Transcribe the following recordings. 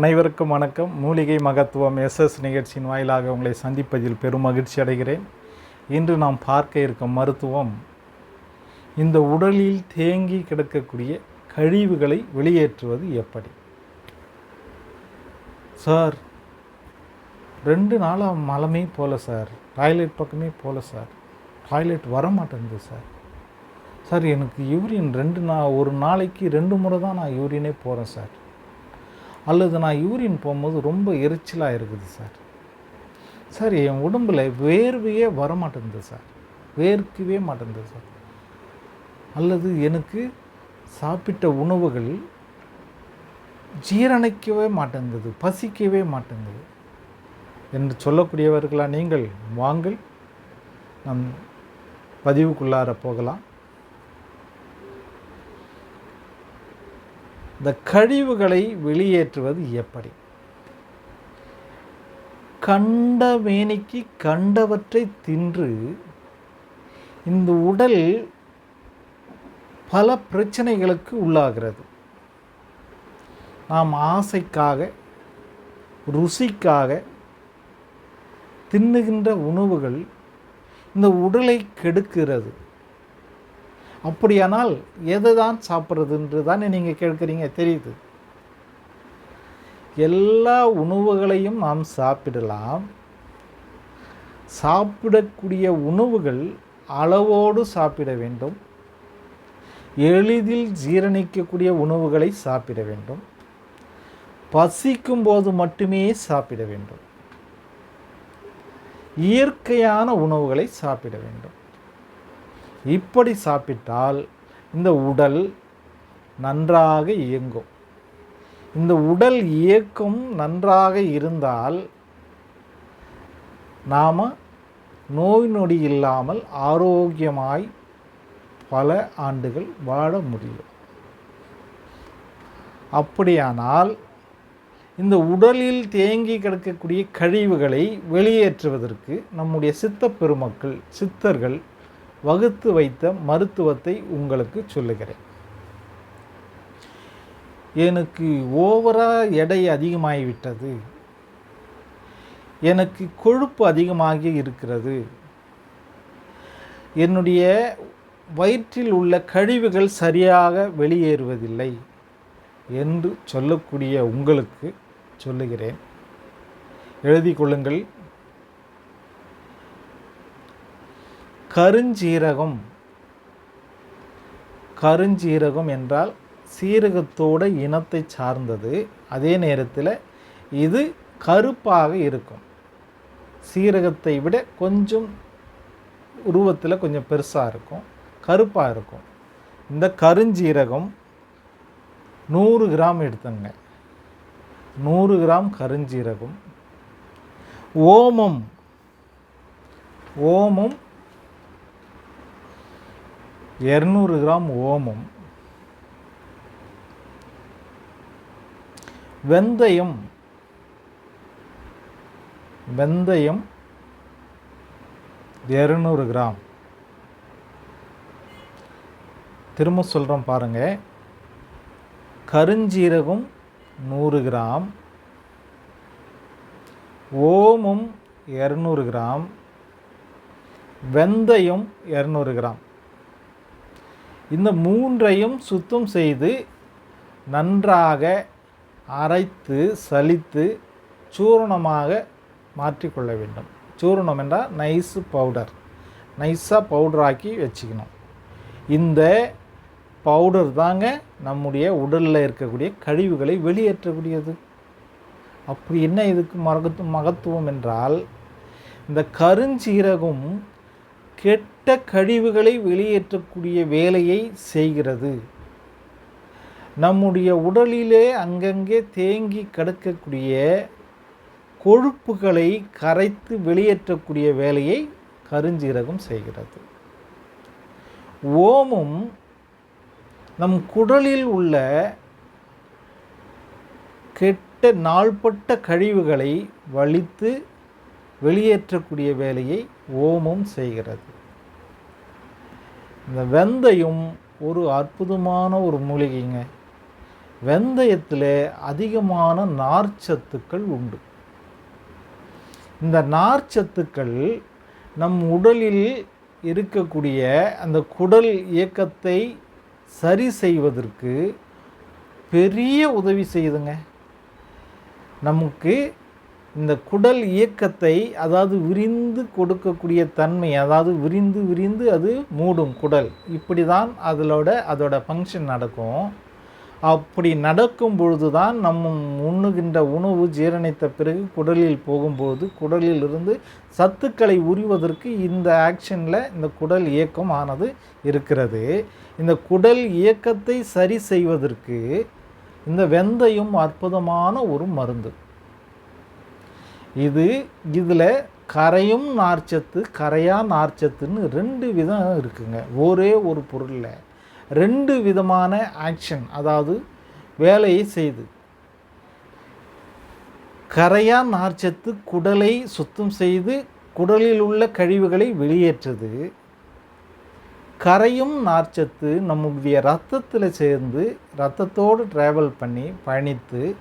அனைவருக்கும் வணக்கம். மூலிகை மகத்துவம் எஸ்எஸ் நிகழ்ச்சியின் வாயிலாக உங்களை சந்திப்பதில் பெரும் மகிழ்ச்சி அடைகிறேன். இன்று நாம் பார்க்க இருக்கும் மருத்துவம் இந்த உடலில் தேங்கி கிடக்கக்கூடிய கழிவுகளை வெளியேற்றுவது எப்படி? சார் ரெண்டு நாளாக மலமே போகல சார். டாய்லெட் பக்கமே போல சார். டாய்லெட் வர மாட்டேங்குது சார். சார் எனக்கு யூரின் ரெண்டு நாள் ஒரு நாளைக்கு ரெண்டு முறை தான் நான் யூரினே போகிறேன் சார். அல்லது நான் யூரின் போகும்போது ரொம்ப எரிச்சலாக இருக்குது சார். சார் என் உடம்பில் வேர்வையே வர மாட்டேங்குது சார். வேர்க்கவே மாட்டேங்குது சார். அல்லது எனக்கு சாப்பிட்ட உணவுகள் ஜீரணிக்கவே மாட்டேங்குது பசிக்கவே மாட்டேங்குது. என்று சொல்லக்கூடியவர்களா நீங்கள்? வாங்கள். நம் பதிவுக்குள்ளார போகலாம். இந்த கழிவுகளை வெளியேற்றுவது எப்படி? கண்ட மேனிக்கு கண்டவற்றை தின்று இந்த உடல் பல பிரச்சனைகளுக்கு உள்ளாகிறது. நாம் ஆசைக்காக ருசிக்காக தின்னுகின்ற உணவுகள் இந்த உடலை கெடுக்கிறது. அப்படியானால் எதை தான் சாப்பிட்றதுன்று தானே நீங்கள் கேட்குறீங்க தெரியுது. எல்லா உணவுகளையும் நாம் சாப்பிடலாம். சாப்பிடக்கூடிய உணவுகள் அளவோடு சாப்பிட வேண்டும். எளிதில் ஜீரணிக்கக்கூடிய உணவுகளை சாப்பிட வேண்டும். பசிக்கும் போது மட்டுமே சாப்பிட வேண்டும். இயற்கையான உணவுகளை சாப்பிட வேண்டும். இப்படி சாப்பிட்டால் இந்த உடல் நன்றாக இயங்கும். இந்த உடல் இயக்கம் நன்றாக இருந்தால் நாம் நோய் நொடி இல்லாமல் ஆரோக்கியமாய் பல ஆண்டுகள் வாழ முடியும். அப்படியானால் இந்த உடலில் தேங்கி கிடக்கக்கூடிய கழிவுகளை வெளியேற்றுவதற்கு நம்முடைய சித்த பெருமக்கள் சித்தர்கள் வகுத்து வைத்த மருத்துவத்தை உங்களுக்கு சொல்லுகிறேன். எனக்கு ஓவராக எடை அதிகமாகிவிட்டது. எனக்கு கொழுப்பு அதிகமாகி இருக்கிறது. என்னுடைய வயிற்றில் உள்ள கழிவுகள் சரியாக வெளியேறுவதில்லை என்று சொல்லக்கூடிய உங்களுக்கு சொல்லுகிறேன். எழுதி கொள்ளுங்கள். கருஞ்சீரகம். கருஞ்சீரகம் என்றால் சீரகத்தோட இனத்தை சார்ந்தது. அதே நேரத்தில் இது கருப்பாக இருக்கும். சீரகத்தை விட கொஞ்சம் உருவத்தில் கொஞ்சம் பெருசாக இருக்கும். கருப்பாக இருக்கும். இந்த கருஞ்சீரகம் நூறு கிராம் எடுத்துங்க. நூறு கிராம் கருஞ்சீரகம். ஓமம். ஓமம் இரநூறு கிராம் ஓமம். வெந்தயம். வெந்தயம் இரநூறு கிராம். திரும்ப சொல்கிறோம் பாருங்கள் கருஞ்சீரகம் நூறு கிராம். ஓமம் இரநூறு கிராம். வெந்தயம் இரநூறு கிராம். இந்த மூன்றையும் சுத்தம் செய்து நன்றாக அரைத்து சலித்து சூரணமாக மாற்றிக்கொள்ள வேண்டும். சூரணம் என்றால் நைஸு பவுடர் நைஸாக பவுடராக்கி வச்சுக்கணும். இந்த பவுடர் தாங்க நம்முடைய உடலில் இருக்கக்கூடிய கழிவுகளை வெளியேற்றக்கூடியது. அப்படி என்ன இதுக்கு மகத்து மகத்துவம் என்றால் இந்த கருஞ்சீரகம் கெட்ட கழிவுகளை வெளியேற்றக்கூடிய வேலையை செய்கிறது. நம்முடைய உடலிலே அங்கங்கே தேங்கி கிடக்கக்கூடிய கொழுப்புகளை கரைத்து வெளியேற்றக்கூடிய வேலையை கருஞ்சீரகம் செய்கிறது. ஓமும் நம் குடலில் உள்ள கெட்ட நாள்பட்ட கழிவுகளை வலித்து வெளியேற்றக்கூடிய வேலையை ஓமம் செய்கிறது. இந்த வெந்தயம் ஒரு அற்புதமான ஒரு மூலிகைங்க. வெந்தயத்தில் அதிகமான நார்ச்சத்துக்கள் உண்டு. இந்த நார்ச்சத்துக்கள் நம் உடலில் இருக்கக்கூடிய அந்த குடல் இயக்கத்தை சரி செய்வதற்கு பெரிய உதவி செய்யுதுங்க. நமக்கு இந்த குடல் இயக்கத்தை அதாவது விரிந்து கொடுக்கக்கூடிய தன்மை அதாவது விரிந்து விரிந்து அது மூடும் குடல். இப்படி தான் அதிலோட அதோட ஃபங்க்ஷன் நடக்கும். அப்படி நடக்கும் பொழுது தான் நம்ம உண்ணுகின்ற உணவு ஜீரணித்த பிறகு குடலில் போகும்போது குடலில் இருந்து சத்துக்களை உரிவதற்கு இந்த ஆக்ஷனில் இந்த குடல் இயக்கம் ஆனது இருக்கிறது. இந்த குடல் இயக்கத்தை சரி செய்வதற்கு இந்த வெந்தயம் அற்புதமான ஒரு மருந்து. இது இதில் கரையும் நார்ச்சத்து கரையா நார்ச்சத்துன்னு ரெண்டு விதம் இருக்குங்க. ஒரே ஒரு பொருளில். ரெண்டு விதமான ஆக்ஷன் அதாவது வேலையை செய்து. கரையா நார்ச்சத்து குடலை சுத்தம் செய்து குடலில் உள்ள கழிவுகளை வெளியேற்றது. கரையும் நார்ச்சத்து நம்முடைய ரத்தத்தில் சேர்ந்து ரத்தத்தோடு ட்ராவல் பண்ணி பயணித்து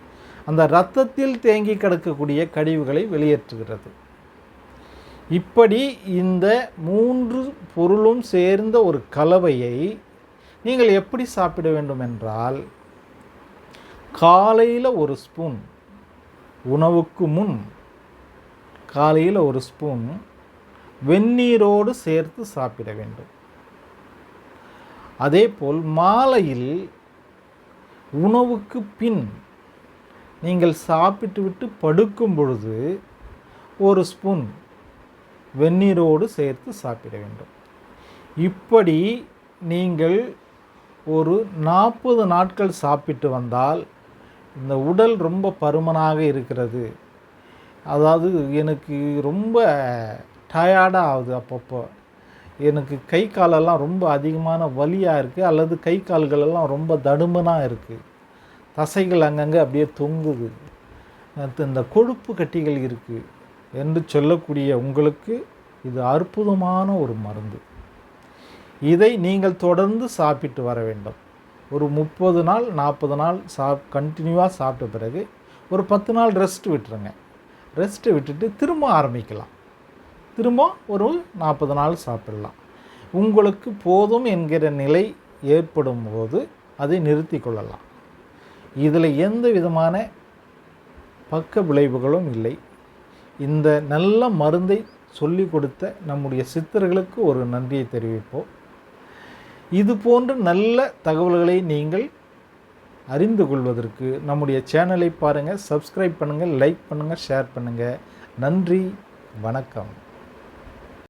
அந்த இரத்தத்தில் தேங்கி கிடக்கக்கூடிய கழிவுகளை வெளியேற்றுகிறது. இப்படி இந்த மூன்று பொருளும் சேர்ந்த ஒரு கலவையை நீங்கள் எப்படி சாப்பிட வேண்டும் என்றால் காலையில் ஒரு ஸ்பூன் உணவுக்கு முன் காலையில் ஒரு ஸ்பூன் வெந்நீரோடு சேர்த்து சாப்பிட வேண்டும். அதேபோல் மாலையில் உணவுக்கு பின் நீங்கள் சாப்பிட்டு விட்டு படுக்கும் பொழுது ஒரு ஸ்பூன் வெந்நீரோடு சேர்த்து சாப்பிட வேண்டும். இப்படி நீங்கள் ஒரு நாற்பது நாட்கள் சாப்பிட்டு வந்தால் இந்த உடல் ரொம்ப பருமனாக இருக்கிறது. அதாவது எனக்கு ரொம்ப டயர்டாக ஆகுது அப்பப்போ. எனக்கு கை காலெல்லாம் ரொம்ப அதிகமான வலியாக இருக்குது அல்லது கை கால்களெல்லாம் ரொம்ப தடுமனாக இருக்குது தசைகள் அங்கங்கே அப்படியே தொங்குது. இந்த கொழுப்பு கட்டிகள் இருக்குது என்று சொல்லக்கூடிய உங்களுக்கு இது அற்புதமான ஒரு மருந்து. இதை நீங்கள் தொடர்ந்து சாப்பிட்டு வர வேண்டும். ஒரு முப்பது நாள் நாற்பது நாள் சாப் கண்டினியூவாக சாப்பிட்ட பிறகு ஒரு பத்து நாள் ரெஸ்ட் விட்டுருங்க. ரெஸ்ட்டு விட்டுட்டு திரும்ப ஆரம்பிக்கலாம். திரும்ப ஒரு நாற்பது நாள் சாப்பிடலாம். உங்களுக்கு போதும் என்கிற நிலை ஏற்படும் போது அதை நிறுத்தி கொள்ளலாம். இதில் எந்த விதமான பக்க விளைவுகளும் இல்லை. இந்த நல்ல மருந்தை சொல்லி கொடுத்த நம்முடைய சித்தர்களுக்கு ஒரு நன்றியை தெரிவிப்போம். இது போன்ற நல்ல தகவல்களை நீங்கள் அறிந்து கொள்வதற்கு நம்முடைய சேனலை பாருங்கள் சப்ஸ்கிரைப் பண்ணுங்கள் லைக் பண்ணுங்கள் ஷேர் பண்ணுங்கள் நன்றி வணக்கம்.